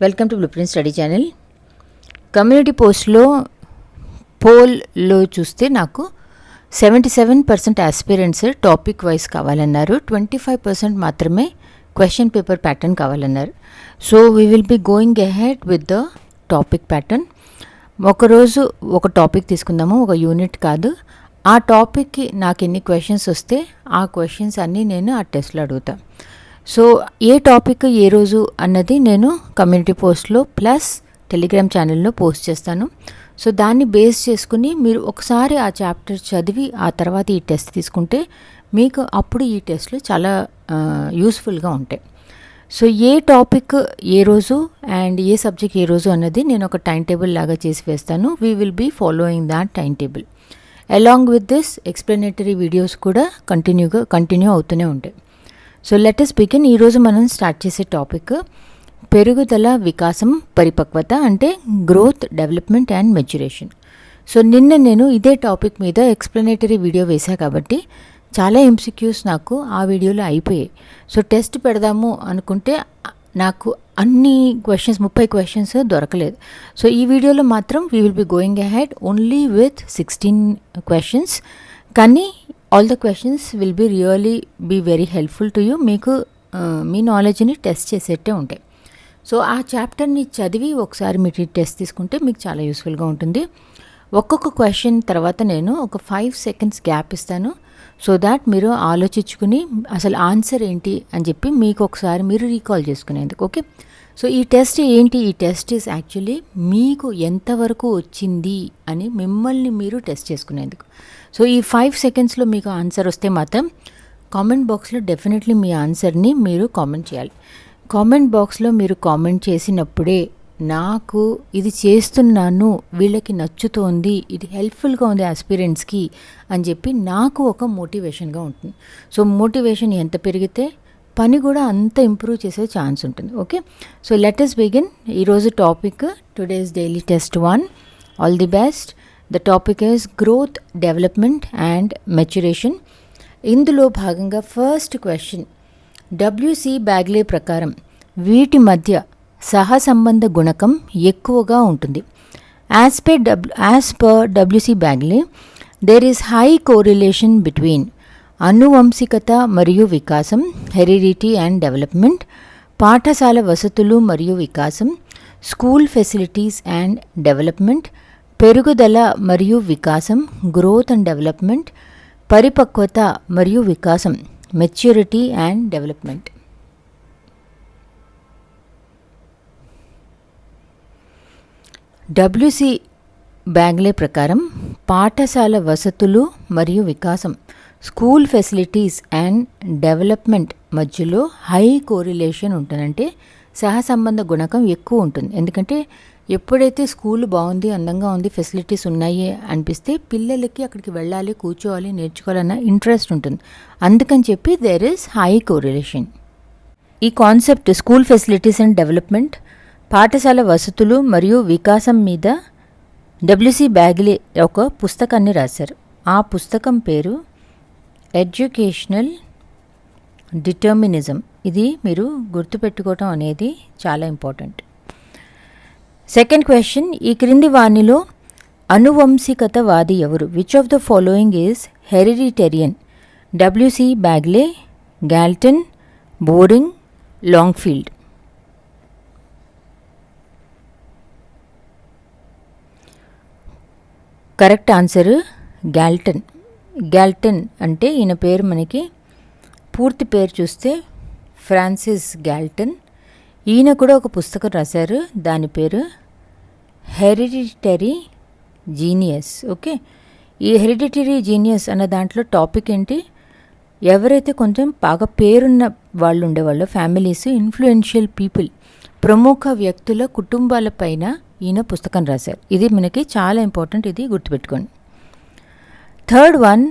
Welcome to blue study channel community పోస్ట్లో పోల్లో చూస్తే నాకు seventy seven percent aspirants topic wise కావాలన్నారు. ట్వంటీ ఫైవ్ పర్సెంట్ మాత్రమే క్వశ్చన్ పేపర్ ప్యాటర్న్ కావాలన్నారు. So we will be going ahead with the topic pattern ఒకరోజు ఒక topic తీసుకుందాము. ఒక యూనిట్ కాదు. ఆ టాపిక్కి నాకు ఎన్ని క్వశ్చన్స్ వస్తే ఆ క్వశ్చన్స్ అన్నీ నేను ఆ టెస్ట్లో అడుగుతాను సో ఏ టాపిక్ ఏ రోజు అన్నది నేను కమ్యూనిటీ పోస్ట్లో ప్లస్ టెలిగ్రామ్ ఛానల్లో పోస్ట్ చేస్తాను. సో దాన్ని బేస్ చేసుకుని మీరు ఒకసారి ఆ చాప్టర్ చదివి ఆ తర్వాత ఈ టెస్ట్ తీసుకుంటే మీకు అప్పుడు ఈ టెస్ట్లు చాలా యూస్ఫుల్గా ఉంటాయి. సో ఏ టాపిక్ ఏ రోజు అండ్ ఏ సబ్జెక్ట్ ఏ రోజు అన్నది నేను ఒక టైం టేబుల్ లాగా చేసి వేస్తాను. We will be following that time table along with this explanatory videos కూడా కంటిన్యూగా కంటిన్యూ అవుతూనే ఉంటాయి. సో లెటస్ బిగిన్ ఈరోజు మనం స్టార్ట్ చేసే టాపిక్ పెరుగుదల వికాసం పరిపక్వత అంటే growth development and maturation so నిన్న నేను ఇదే టాపిక్ మీద ఎక్స్ప్లెనేటరీ వీడియో వేశా కాబట్టి చాలా ఎంసిక్యూస్ నాకు ఆ వీడియోలో అయిపోయాయి. సో టెస్ట్ పెడదాము అనుకుంటే నాకు అన్ని క్వశ్చన్స్ ముప్పై క్వశ్చన్స్ దొరకలేదు. సో ఈ వీడియోలో మాత్రం we will be going ahead only with sixteen questions కానీ all the questions will be really be very helpful to you మీకు మీ నాలెడ్జ్ని టెస్ట్ చేసేట్టే ఉంటాయి. సో ఆ చాప్టర్ని చదివి ఒకసారి మీరు టెస్ట్ తీసుకుంటే మీకు చాలా యూస్ఫుల్గా ఉంటుంది. ఒక్కొక్క క్వశ్చన్ తర్వాత నేను ఒక ఫైవ్ సెకండ్స్ గ్యాప్ ఇస్తాను. సో దాట్ మీరు ఆలోచించుకుని అసలు ఆన్సర్ ఏంటి అని చెప్పి మీకు ఒకసారి మీరు రీకాల్ చేసుకునేందుకు ఓకే సో ఈ టెస్ట్ ఏంటి? ఈ టెస్ట్ ఇస్ యాక్చువల్లీ మీకు ఎంతవరకు వచ్చింది అని మిమ్మల్ని మీరు టెస్ట్ చేసుకునేందుకు. సో ఈ ఫైవ్ సెకండ్స్లో మీకు ఆన్సర్ వస్తే మాత్రం కామెంట్ బాక్స్లో డెఫినెట్లీ మీ ఆన్సర్ని మీరు కామెంట్ చేయాలి. కామెంట్ బాక్స్లో మీరు కామెంట్ చేసినప్పుడే నాకు ఇది చేస్తున్నాను వీళ్ళకి నచ్చుతోంది ఇది హెల్ప్ఫుల్గా ఉంది ఆస్పిరెంట్స్కి అని చెప్పి నాకు ఒక మోటివేషన్గా ఉంటుంది. సో మోటివేషన్ ఎంత పెరిగితే పని కూడా అంత ఇంప్రూవ్ చేసే ఛాన్స్ ఉంటుంది. ఓకే? So let's begin. ఈరోజు topic today's daily test one all the best the topic is growth development and maturation ఇందులో భాగంగా ఫస్ట్ క్వశ్చన్ డబ్ల్యూసి బ్యాగ్లే ప్రకారం వీటి మధ్య సహసంబంధ గుణకం ఎక్కువగా ఉంటుంది. As per W as per WC Bagley there is high correlation between అనువంశికత మరియు వికాసం హెరిడిటీ అండ్ డెవలప్మెంట్ పాఠశాల వసతులు మరియు వికాసం స్కూల్ ఫెసిలిటీస్ అండ్ డెవలప్మెంట్ పెరుగుదల మరియు వికాసం గ్రోత్ అండ్ డెవలప్మెంట్ పరిపక్వత మరియు వికాసం maturity and development WC Bagley ప్రకారం పాఠశాల వసతులు మరియు వికాసం స్కూల్ ఫెసిలిటీస్ అండ్ డెవలప్మెంట్ మధ్యలో హై కోరిలేషన్ ఉంటుందంటే సహసంబంధ గుణకం ఎక్కువ ఉంటుంది. ఎందుకంటే ఎప్పుడైతే స్కూల్ బాగుంది అందంగా ఉంది ఫెసిలిటీస్ ఉన్నాయి అనిపిస్తే పిల్లలకి అక్కడికి వెళ్ళాలి కూర్చోవాలి నేర్చుకోవాలన్న ఇంట్రెస్ట్ ఉంటుంది. అందుకని చెప్పి దెర్ ఇస్ హై కోరిలేషన్ ఈ concept school facilities and development పాఠశాల వసతులు మరియు వికాసం మీద డబ్ల్యూసి బ్యాగ్లే ఒక పుస్తకాన్ని రాశారు. ఆ పుస్తకం పేరు ఎడ్యుకేషనల్ డిటర్మినిజం ఇది మీరు గుర్తుపెట్టుకోవటం అనేది చాలా ఇంపార్టెంట్. సెకండ్ క్వశ్చన్ ఈ క్రింది వాణిలో అనువంశికతవాది ఎవరు? Which of the following is hereditarian WC Bagley Galton Boring Langfield correct answer Galton Galton అంటే ఈయన పేరు మనకి పూర్తి పేరు చూస్తే ఫ్రాన్సిస్ గ్యాల్టన్ ఈయన కూడా ఒక పుస్తకం రాశారు దాని పేరు హెరిడిటరీ జీనియస్. ఓకే? ఈ హెరిడిటరీ జీనియస్ అన్న దాంట్లో టాపిక్ ఏంటి? ఎవరైతే కొంచెం బాగా పేరున్న వాళ్ళు ఉండేవాళ్ళు ఫ్యామిలీస్ ఇన్ఫ్లుయెన్షియల్ పీపుల్ ప్రముఖ వ్యక్తుల కుటుంబాల పైన ఈయన పుస్తకం రాశారు. ఇది మనకి చాలా ఇంపార్టెంట్ ఇది గుర్తుపెట్టుకోండి. థర్డ్ వన్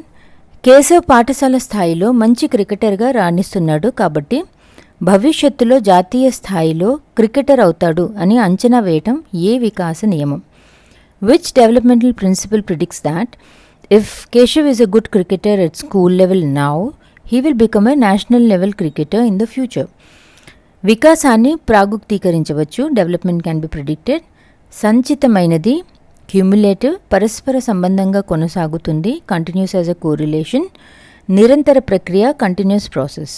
కేశవ్ పాఠశాల స్థాయిలో మంచి క్రికెటర్గా రాణిస్తున్నాడు కాబట్టి భవిష్యత్తులో జాతీయ స్థాయిలో క్రికెటర్ అవుతాడు అని అంచనా వేయటం ఏ వికాస నియమం? Which developmental principle predicts that if Keshav is a good cricketer at school level now he will become a national level cricketer in the future వికాసాన్ని ప్రాగుక్తీకరించవచ్చు డెవలప్మెంట్ క్యాన్ బి ప్రిడిక్టెడ్ సంచితమైనది క్యూములేటివ్ పరస్పర సంబంధంగా కొనసాగుతుంది కంటిన్యూస్ యాజ్ అ కోరిలేషన్ నిరంతర ప్రక్రియ continuous process.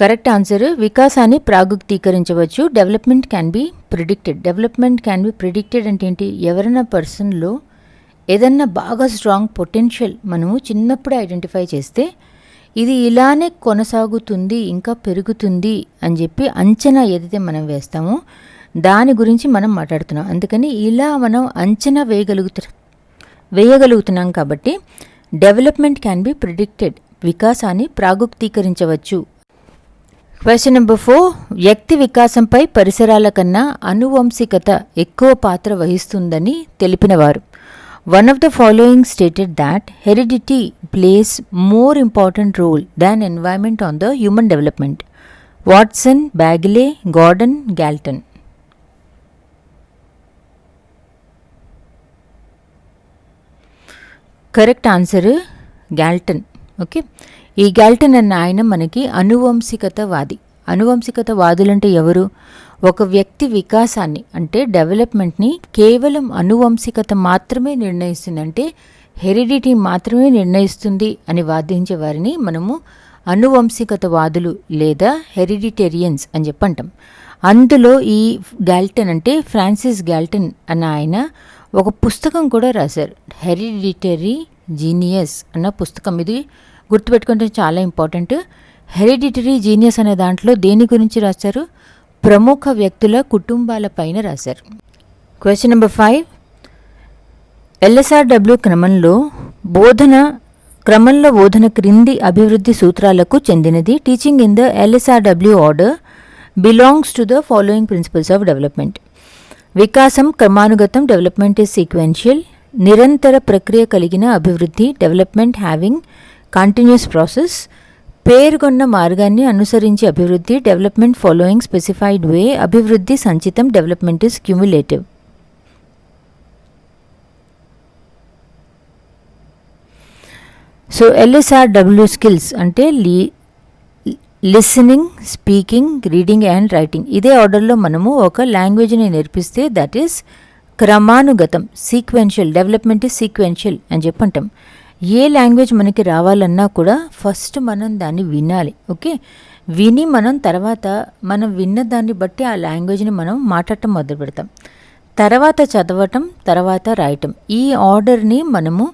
Correct answer వికాసాన్ని ప్రాగుక్తీకరించవచ్చు. Development can be predicted. Development can be predicted అంటే ఏంటి? ఎవరైనా పర్సన్లో ఏదన్నా బాగా స్ట్రాంగ్ పొటెన్షియల్ మనము చిన్నప్పుడే ఐడెంటిఫై చేస్తే ఇది ఇలానే కొనసాగుతుంది ఇంకా పెరుగుతుంది అని చెప్పి అంచనా ఏదైతే మనం వేస్తామో దాని గురించి మనం మాట్లాడుతున్నాం. అందుకని ఇలా మనం అంచనా వేయగలుగుతున్నాం వేయగలుగుతున్నాం కాబట్టి డెవలప్మెంట్ క్యాన్ బి ప్రిడిక్టెడ్ వికాసాన్ని ప్రాగుక్తీకరించవచ్చు క్వశ్చన్ నెంబర్ ఫోర్ వ్యక్తి వికాసంపై పరిసరాల కన్నా అనువంశికత ఎక్కువ పాత్ర వహిస్తుందని తెలిపినవారు. One of the following stated that heredity plays more important role than environment on the human development Watson Bagley Gordon Galton correct answer Galton okay ఈ గ్యాల్టన్ అన్న ఆయన మనకి అనువంశికత వాది అనువంశికత వాదులంటే ఎవరు? ఒక వ్యక్తి వికాసాన్ని అంటే డెవలప్మెంట్ని కేవలం అనువంశికత మాత్రమే నిర్ణయిస్తుంది అంటే హెరిడిటీ మాత్రమే నిర్ణయిస్తుంది అని వాదించే వారిని మనము అనువంశికత వాదులు లేదా హెరిడిటేరియన్స్ అని చెప్పంటాం. అందులో ఈ గ్యాల్టన్ అంటే ఫ్రాన్సిస్ గ్యాల్టన్ అన్న ఆయన ఒక పుస్తకం కూడా రాశారు. హెరిడిటరీ జీనియస్ అన్న పుస్తకం. ఇది గుర్తుపెట్టుకుంటే చాలా ఇంపార్టెంట్. హెరిడిటరీ జీనియస్ అనే దాంట్లో దేని గురించి రాశారు? ప్రముఖ వ్యక్తుల కుటుంబాల పైన రాశారు. క్వశ్చన్ నెంబర్ ఫైవ్ ఎల్ఎస్ఆర్డబ్ల్యూ క్రమంలో బోధన క్రమంలో బోధన క్రింది అభివృద్ధి సూత్రాలకు చెందినది teaching in the LSRW order belongs to the following principles of development వికాసం క్రమానుగతం డెవలప్మెంట్ ఈజ్ సీక్వెన్షియల్ నిరంతర ప్రక్రియ కలిగిన అభివృద్ధి డెవలప్మెంట్ హ్యావింగ్ కంటిన్యూస్ ప్రాసెస్ పేర్కొన్న మార్గాన్ని అనుసరించి అభివృద్ధి డెవలప్మెంట్ ఫాలోయింగ్ స్పెసిఫైడ్ వే అభివృద్ధి సంచితం development is cumulative. So LSRW skills అంటే లీ listening speaking reading and writing ఇదే ఆర్డర్లో మనము ఒక లాంగ్వేజ్ని నేర్పిస్తే దట్ ఈస్ క్రమానుగతం సీక్వెన్షియల్ డెవలప్మెంట్ ఈజ్ సీక్వెన్షియల్ అని చెప్పంటాం. ఏ లాంగ్వేజ్ మనకి రావాలన్నా కూడా ఫస్ట్ మనం దాన్ని వినాలి ఓకే? విని మనం తర్వాత మనం విన్న దాన్ని బట్టి ఆ లాంగ్వేజ్ని మనం మాట్లాడటం మొదలు పెడతాం. తర్వాత చదవటం తర్వాత రాయటం. ఈ ఆర్డర్ని మనము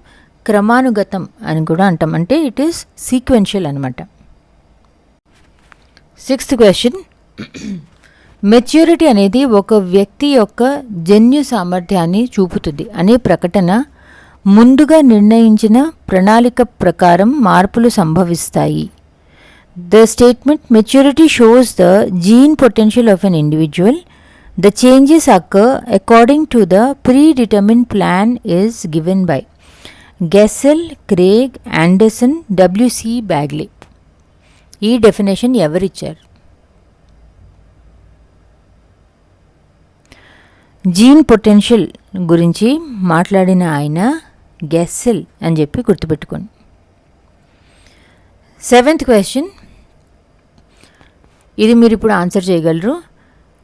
క్రమానుగతం అని కూడా అంటాం. అంటే ఇట్ ఈస్ సీక్వెన్షియల్ అనమాట సిక్స్త్ క్వశ్చన్ మెచ్యూరిటీ అనేది ఒక వ్యక్తి యొక్క జన్యు సామర్థ్యాన్ని చూపుతుంది అనే ప్రకటన ముందుగా నిర్ణయించిన ప్రణాళిక ప్రకారం మార్పులు సంభవిస్తాయి. The statement maturity shows the gene potential of an individual the changes occur according to the pre determine plan is given by Gesell Craig Anderson WC Bagley ఈ డెఫినేషన్ ఎవరిచ్చారు? జీన్ పొటెన్షియల్ గురించి మాట్లాడిన ఆయన గెస్సెల్ అని చెప్పి గుర్తుపెట్టుకోండి. సెవెంత్ క్వశ్చన్ ఇది మీరు ఇప్పుడు ఆన్సర్ చేయగలరు.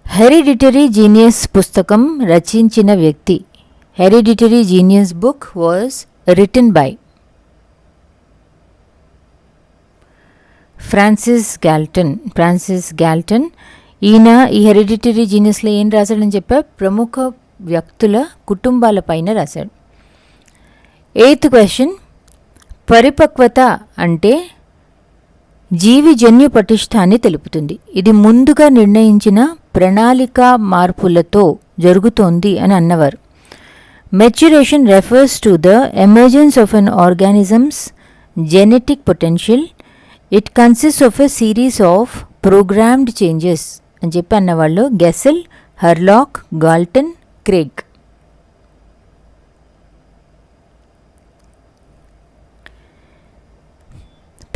హెరిడిటరీ జీనియస్ పుస్తకం రచించిన వ్యక్తి. Hereditary genius book was written by Francis Galton Francis Galton ఈయన ఈ హెరిడిటరీ జీనియస్లో ఏం రాశాడని చెప్పా ప్రముఖ వ్యక్తుల కుటుంబాల పైన రాశాడు. ఎయిత్ క్వశ్చన్ పరిపక్వత అంటే జీవి జన్యు పటిష్టాన్ని తెలుపుతుంది. ఇది ముందుగా నిర్ణయించిన ప్రణాళిక మార్పులతో జరుగుతోంది అని అన్నవారు. Maturation refers to the emergence of an organism's genetic potential it consist of a series of programmed changes అని చెప్పి అన్నవాళ్ళు గెసెల్ హర్లాక్ గాల్టన్ క్రేగ్.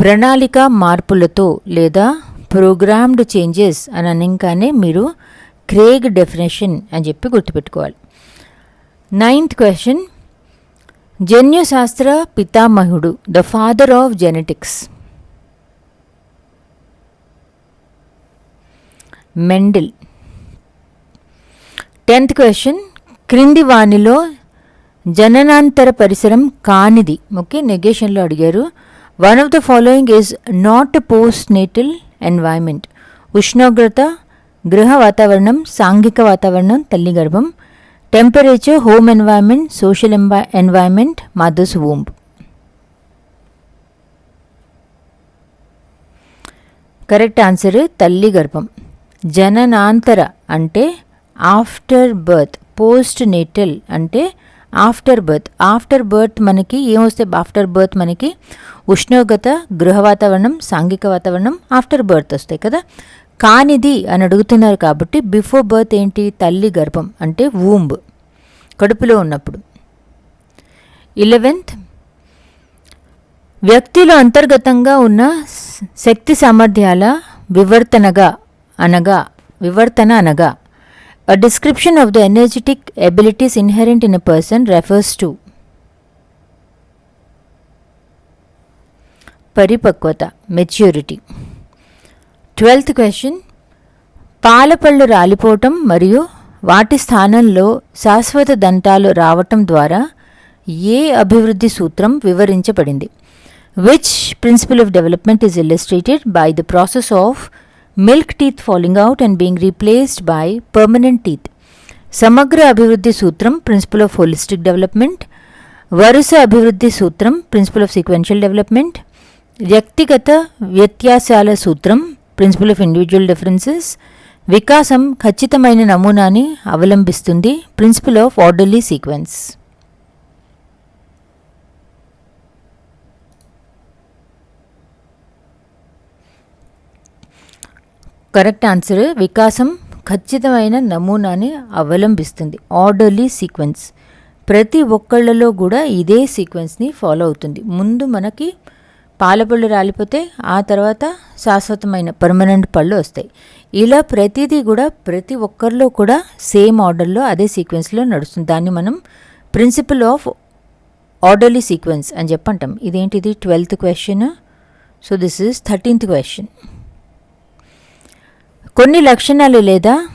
ప్రణాళిక మార్పులతో లేదా ప్రోగ్రామ్డ్ చేంజెస్ అని అనగానే మీరు క్రేగ్ డెఫినేషన్ అని చెప్పి గుర్తుపెట్టుకోవాలి. Ninth question. జన్యుశాస్త్ర పితామహుడు the father of genetics. Mendel. Tenth question. క్రింది వాణిలో జననాంతర పరిసరం కానిది. ఓకే నెగేషన్లో అడిగారు. One of the following is not post natal environment ఉష్ణోగ్రత గృహ వాతావరణం సాంఘిక వాతావరణం తల్లి గర్భం temperature home environment social MY environment mother's womb correct answer తల్లి గర్భం జననాంతర అంటే ఆఫ్టర్ బర్త్ పోస్ట్ నేటల్ అంటే ఆఫ్టర్ బర్త్ ఆఫ్టర్ బర్త్ మనకి ఏమొస్తే ఆఫ్టర్ బర్త్ మనకి? ఉష్ణోగ్రత గృహ వాతావరణం సాంఘిక వాతావరణం ఆఫ్టర్ బర్త్ వస్తాయి కదా? కానిది అని అడుగుతున్నారు కాబట్టి బిఫోర్ బర్త్ ఏంటి? తల్లి గర్భం అంటే వూంబ్ కడుపులో ఉన్నప్పుడు. ఇలెవెంత్ వ్యక్తిలో అంతర్గతంగా ఉన్న శక్తి సామర్థ్యాల వివర్తనగా అనగా వివర్తన అనగా A description of the energetic abilities inherent in a person refers to పరిపక్వత మెచ్యూరిటీ ట్వెల్త్ క్వశ్చన్ పాలపళ్ళు రాలిపోవటం మరియు వాటి స్థానంలో శాశ్వత దంతాలు రావటం ద్వారా ఏ అభివృద్ధి సూత్రం వివరించబడింది? Which principle of development is illustrated by the process of milk teeth falling out and being replaced by permanent teeth సమగ్ర అభివృద్ధి సూత్రం ప్రిన్సిపల్ ఆఫ్ హోలిస్టిక్ డెవలప్మెంట్ వరుస అభివృద్ధి సూత్రం ప్రిన్సిపల్ ఆఫ్ సీక్వెన్షియల్ డెవలప్మెంట్ వ్యక్తిగత వ్యత్యాసాల సూత్రం ప్రిన్సిపల్ ఆఫ్ ఇండివిజువల్ డిఫరెన్సెస్ వికాసం ఖచ్చితమైన నమూనాని అవలంబిస్తుంది principle of orderly sequence correct answer వికాసం ఖచ్చితమైన నమూనాని అవలంబిస్తుంది. ఆర్డర్లీ సీక్వెన్స్ ప్రతి ఒక్కళ్ళలో కూడా ఇదే సీక్వెన్స్ని ఫాలో అవుతుంది. ముందు మనకి పాలపళ్ళు రాలిపోతే ఆ తర్వాత శాశ్వతమైన పర్మనెంట్ పళ్ళు వస్తాయి. ఇలా ప్రతిదీ కూడా ప్రతి ఒక్కరిలో కూడా సేమ్ ఆర్డర్లో అదే సీక్వెన్స్లో నడుస్తుంది. దాన్ని మనం ప్రిన్సిపల్ ఆఫ్ ఆర్డర్లీ సీక్వెన్స్ అని చెప్పంటాం ఇదేంటిది? Twelfth question so this is thirteenth question కొన్ని లక్షణాలు లేదా?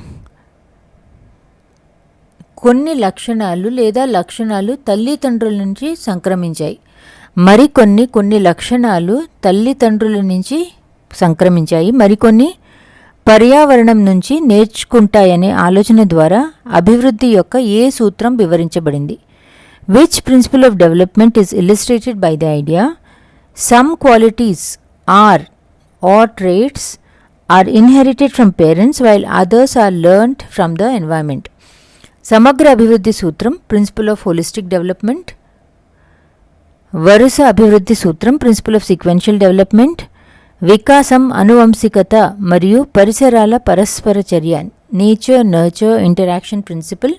కొన్ని లక్షణాలు లేదా లక్షణాలు తల్లిదండ్రుల నుంచి సంక్రమించాయి. మరికొన్ని కొన్ని లక్షణాలు తల్లిదండ్రుల నుంచి సంక్రమించాయి. మరికొన్ని పర్యావరణం నుంచి నేర్చుకుంటాయనే ఆలోచన ద్వారా అభివృద్ధి యొక్క ఏ సూత్రం వివరించబడింది? Which principle of development is illustrated by the idea some qualities are are traits are inherited from parents while others are learnt from the environment. సమగ్ర అభివృద్ధి సూత్రం ప్రిన్సిపల్ ఆఫ్ హోలిస్టిక్ డెవలప్మెంట్ వరుస అభివృద్ధి సూత్రం ప్రిన్సిపల్ ఆఫ్ సీక్వెన్షియల్ డెవలప్మెంట్ వికాసం అనువంశికత మరియు పరిసరాల పరస్పర చర్య నేచర్ నర్చర్ ఇంటరాక్షన్ ప్రిన్సిపల్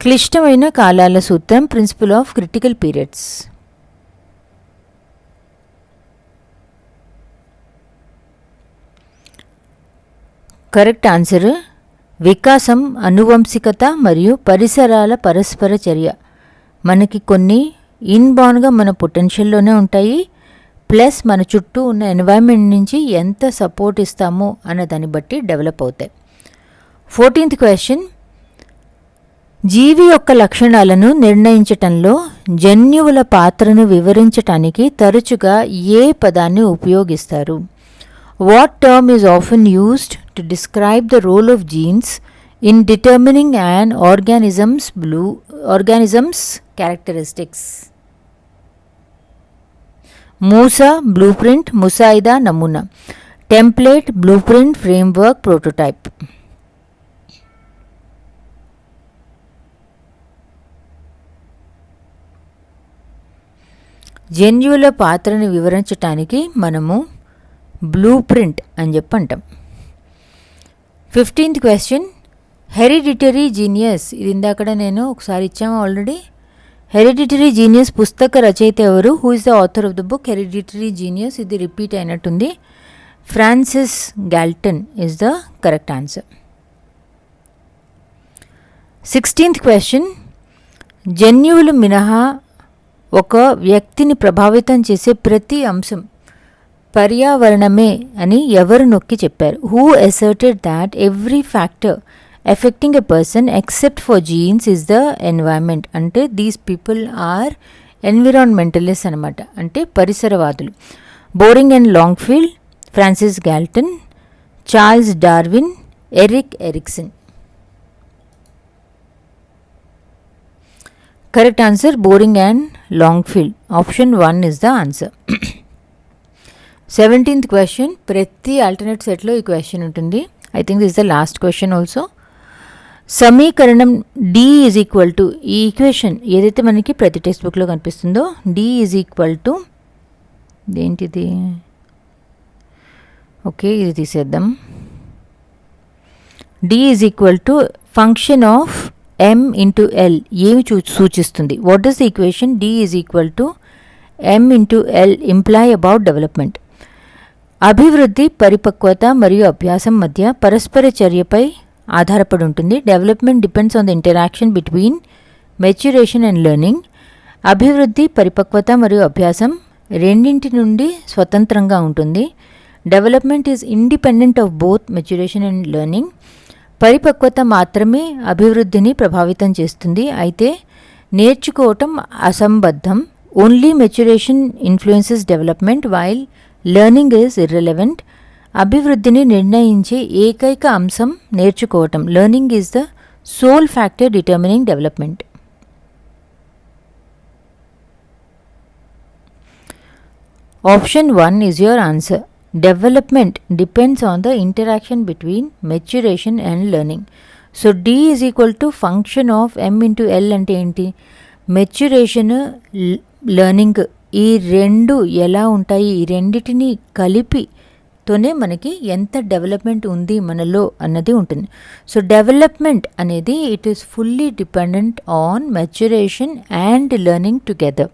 క్లిష్టమైన కాలాల సూత్రం principal of critical periods correct answer వికాసం అనువంశికత మరియు పరిసరాల పరస్పర చర్య. మనకి కొన్ని ఇన్బార్న్గా మన పొటెన్షియల్లోనే ఉంటాయి ప్లస్ మన చుట్టూ ఉన్న ఎన్వైర్న్మెంట్ నుంచి ఎంత సపోర్ట్ ఇస్తామో అన్న దాన్ని బట్టి డెవలప్ అవుతాయి. Fourteenth question. జీవి యొక్క లక్షణాలను నిర్ణయించటంలో జన్యువుల పాత్రను వివరించటానికి తరచుగా ఏ పదాన్ని ఉపయోగిస్తారు? What term is often used? To describe the role of genes in determining an organism's blue organism's characteristics. మూసా blueprint, Musaida ముసాయిదా నమూనా template framework, prototype. Framework prototype జన్యువుల పాత్రను వివరించటానికి మనము బ్లూ ప్రింట్ అని చెప్పి అంటాం ఫిఫ్టీన్త్ క్వశ్చన్ హెరిడిటరీ జీనియస్ ఇది ఇందాక నేను ఒకసారి ఇచ్చాము ఆల్రెడీ హెరిడిటరీ జీనియస్ పుస్తక రచయిత ఎవరు? Who is the author of the book hereditary genius ఇది రిపీట్ అయినట్టుంది. Francis Galton is the correct answer sixteenth question జన్యువులు మినహా ఒక వ్యక్తిని ప్రభావితం చేసే ప్రతి అంశం పర్యావరణమే అని ఎవరు నొక్కి చెప్పారు. Who asserted that every factor affecting a person except for genes is the environment అంటే దీస్ పీపుల్ ఆర్ ఎన్విరాన్మెంటలిస్ట్ అనమాట అంటే పరిసరవాదులు. Boring and Langfeld Francis Galton Charles Darwin Erik Erikson correct answer Boring and Langfeld option one is the answer seventeenth question ప్రతి alternate సెట్లో ఈ question ఉంటుంది. I think this the last question also సమీకరణం D is equal to ఈ equation ఏదైతే మనకి ప్రతి text బుక్లో కనిపిస్తుందో డి ఈజ్ ఈక్వల్ టు ఏంటిది ఓకే ఇది తీసేద్దాం. D is equal to function of M into L ఏమి చూ సూచిస్తుంది? What is the equation D is equal to M into L imply about development అభివృద్ధి పరిపక్వత మరియు అభ్యాసం మధ్య పరస్పర చర్యపై ఆధారపడి ఉంటుంది. Development depends on the interaction between maturation and learning అభివృద్ధి పరిపక్వత మరియు అభ్యాసం రెండింటి నుండి స్వతంత్రంగా ఉంటుంది. Development is independent of both maturation and learning పరిపక్వత మాత్రమే అభివృద్ధిని ప్రభావితం చేస్తుంది. అయితే నేర్చుకోవటం అసంబద్ధం. Only maturation influences development while learning is irrelevant అభివృద్ధిని నిర్ణయించే ఏకైక అంశం నేర్చుకోవటం learning is the sole factor determining development option one is your answer development depends on the interaction between maturation and learning so D is equal to function of M into L అంటే ఏంటి maturation learning ఈ రెండు ఎలా ఉంటాయి? ఈ రెండిటిని కలిపి తోనే మనకి ఎంత డెవలప్మెంట్ ఉంది మనలో అన్నది ఉంటుంది. సో డెవలప్మెంట్ అనేది it is fully dependent on maturation and learning together.